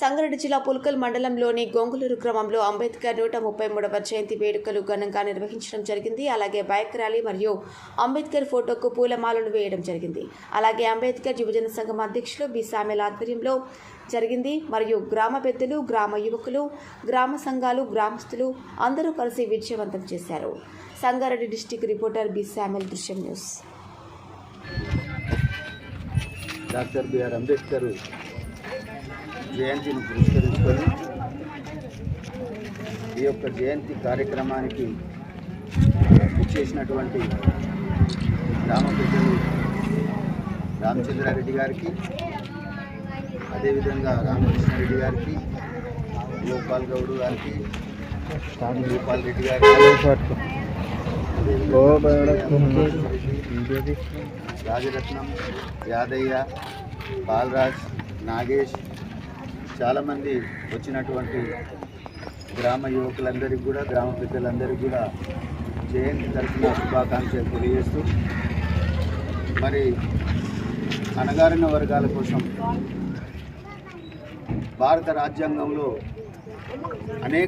సంగారెడ్డి జిల్లా పుల్కల్ మండలంలోని గొంగులూరు గ్రామంలో అంబేద్కర్ నూట ముప్పై మూడవ జయంతి వేడుకలు ఘనంగా నిర్వహించడం జరిగింది. అలాగే బైక్ ర్యాలీ మరియు అంబేద్కర్ ఫోటోకు పూలమాలను వేయడం జరిగింది. అలాగే అంబేద్కర్ యువజన సంఘం అధ్యక్షులు బి. సామెల ఆధ్వర్యంలో జరిగింది. మరియు గ్రామ పెద్దలు గ్రామ యువకులు గ్రామ సంఘాలు గ్రామస్తులు అందరూ కలిసి విజయవంతం చేశారు. Sangareddy district reporter B. Samuel Drushyam news. Doctor BR Ambedkar జయంతిని పురస్కరించుకొని ఈ యొక్క జయంతి కార్యక్రమానికి చేసినటువంటి గ్రామ ప్రజలు రామచంద్రారెడ్డి గారికి అదేవిధంగా రామకృష్ణారెడ్డి గారికి గోపాల్ గౌడ్ గారికి గోపాల్ రెడ్డి గారికి రాజరత్నం యాదయ్య బాలరాజ్ నాగేష్ చాలామంది వచ్చినటువంటి గ్రామ యువకులందరికీ కూడా గ్రామ పెద్దలందరికీ కూడా జయంతి తరఫున శుభాకాంక్షలు తెలియజేస్తూ మరి అణగారిన వర్గాల కోసం భారత రాజ్యాంగంలో అనేక